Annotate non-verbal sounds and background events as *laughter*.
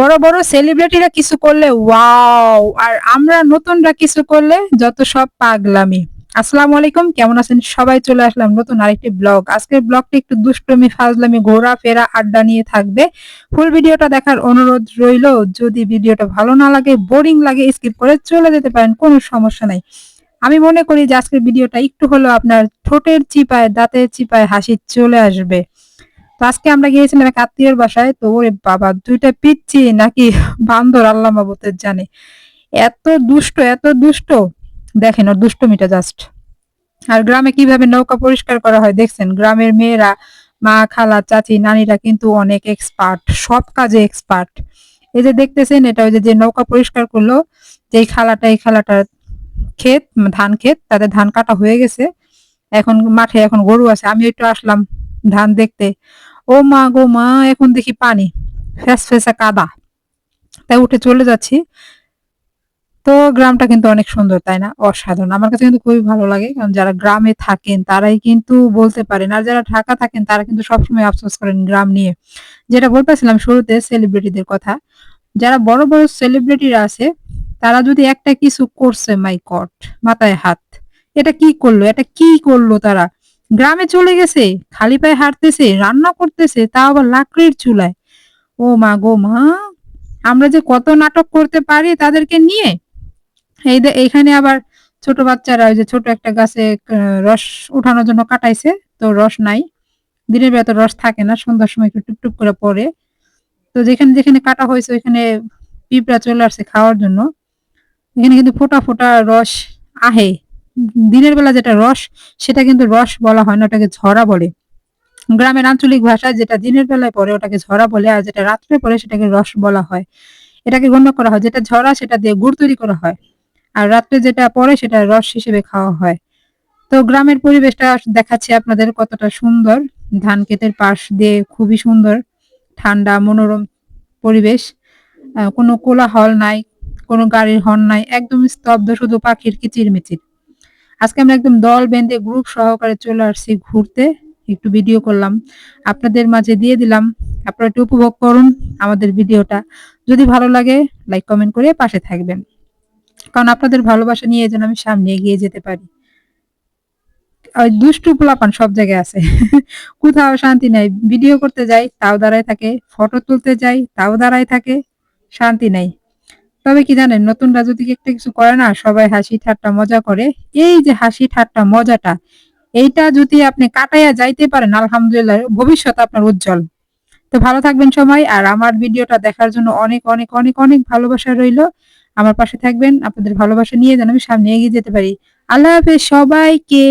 বড় বড় সেলিব্রিটিরা কিছু করলে ওয়াও, আর আমরা নতুনরা কিছু করলে যত সব পাগলামি। আসসালামু আলাইকুম, কেমন আছেন? সবাই চলে আসলাম নতুন আরেকটি ব্লগ। আজকের ব্লগটি একটু দুষ্টমি, ফাজলামি, ঘোরা, ফেরা, আড্ডা নিয়ে থাকবে। ফুল ভিডিওটা দেখার অনুরোধ রইল, যদি ভিডিওটা ভালো না লাগে, বোরিং লাগে, স্কিপ করে চলে যেতে পারেন, কোনো সমস্যা নাই। আমি মনে করি যে আজকের ভিডিওটা একটু হলেও আপনার ঠোঁটের চিপায়, দাঁতের চিপায় হাসি চলে আসবে। আজকে আমরা গিয়েছিলাম এক আত্মীয়র বাসায়, তো ওরে বাবা, দুইটা পিচ্ছি নাকি বান্দর আল্লাহ মাবুতের জানে। এত দুষ্ট এত দুষ্ট। দেখেন ওর দুষ্টমিটা জাস্ট আর গ্রামে কীভাবে নৌকা পরিষ্কার করা হয় দেখছেন? গ্রামের মেয়েরা, মা, খালা, চাচি, নানিরা কিন্তু অনেক এক্সপার্ট সব কাজে এক্সপার্ট এই যে দেখতেছেন, এটা ওই যে নৌকা পরিষ্কার করল যে খালাটা, এই খালাটার ক্ষেত, ধান ক্ষেত তাদের ধান কাটা হয়ে গেছে। এখন মাঠে এখন গরু আছে আমি একটু আসলাম ধান দেখতে। ও মা গো মা, এখন দেখি পানি। ফ্যাস ফেসা কাদা। তাই উঠে চলে যাচ্ছি। তো গ্রামটা কিন্তু অনেক সুন্দর, তাই না? অসাধারণ। আমার কাছে কিন্তু খুবই ভালো লাগে, কারণ যারা গ্রামে থাকেন, তারাই কিন্তু বলতে পারেন, আর যারা ঢাকা থাকেন, তারা কিন্তু সবসময় আফসোস করেন গ্রাম নিয়ে। যেটা বলতেছিলাম শুরুতে সেলিব্রিটিদের কথা, যারা বড় বড় সেলিব্রিটিরা আছে, তারা যদি একটা কিছু করছে মাই কট মাথায় হাত, এটা কি করল? এটা কি করল তারা? গ্রামে চলে গেছে, খালি পায়ে হাঁটতেছে, রান্না করতেছে, তাও আবার লাকড়ির চুলায়। ও মা গো মা, আমরা যে কত নাটক করতে পারি তাদেরকে নিয়ে? এই এইখানে আবার ছোট বাচ্চারা ওই যে ছোট একটা গাছে রস উঠানোর জন্য কাটাইছে, তো রস নাই। দিনের বেলা তো রস থাকে না, সন্ধ্যার সময় একটু টুকটুক করে পড়ে তো যেখানে যেখানে কাটা হয়েছে, ওইখানে পিঁপড়া চলে আসছে খাওয়ার জন্য। এখানে কিন্তু ফোটা ফোটা রস আহে। দিনের বেলা যেটা রস, সেটা কিন্তু রস বলা হয় না, ওটাকে ঝরা বলে। গ্রামের আঞ্চলিক ভাষায় যেটা দিনের বেলায় পড়ে, ওটাকে ঝরা বলে, আর যেটা রাত্রে পড়ে, সেটাকে রস বলা হয়। এটাকে গণ্য করা হয়, যেটা ঝরা, সেটা দিয়ে গুড় তৈরি করা হয়। আর রাত্রে যেটা পড়ে, সেটা রস হিসেবে খাওয়া হয়। তো গ্রামের পরিবেশটা দেখাচ্ছে আপনাদের কতটা সুন্দর। ধান ক্ষেতের পাশ দিয়ে খুবই সুন্দর, ঠান্ডা, মনোরম পরিবেশ। কোনো কোলাহল নাই, কোনো গাড়ির হর্ন নাই, একদম স্তব্ধ, শুধু পাখির কিচিরমিচির। আজকে আমরা একদম দল বেঁধে গ্রুপ সহকারে চলে আসছি ঘুরতে। একটু ভিডিও করলাম। আপনাদের মাঝে দিয়ে দিলাম। আপনারা একটু উপভোগ করুন আমাদের ভিডিওটা। যদি ভালো লাগে লাইক কমেন্ট করে পাশে থাকবেন। কারণ আপনাদের ভালোবাসা নিয়ে যেন আমি সামনে এগিয়ে যেতে পারি। ওই দুষ্টু পোলাপান সব জায়গায় আছে। *laughs* কোথাও শান্তি নাই। ভিডিও করতে যাই, তাও দাঁড়ায় থাকে। ফটো তুলতে যাই, তাও দাঁড়ায় থাকে। শান্তি নাই। তবে কি জানেন, নতুনরা যদি একটা কিছু করে না, সবাই হাসি ঠাট্টা মজা করে। এই যে হাসি ঠাট্টা মজাটা, এইটা যদি আপনি কাটাইয়া যাইতে পারেন, আলহামদুলিল্লাহ ভবিষ্যৎ আপনার উজ্জ্বল। তো ভালো থাকবেন সবাই, আর আমার ভিডিওটা দেখার জন্য অনেক অনেক অনেক অনেক ভালোবাসা রইল। আমার পাশে থাকবেন, আপনাদের ভালোবাসা নিয়ে যেন আমি সামনে এগিয়ে যেতে পারি। আল্লাহ হাফেজ সবাইকে।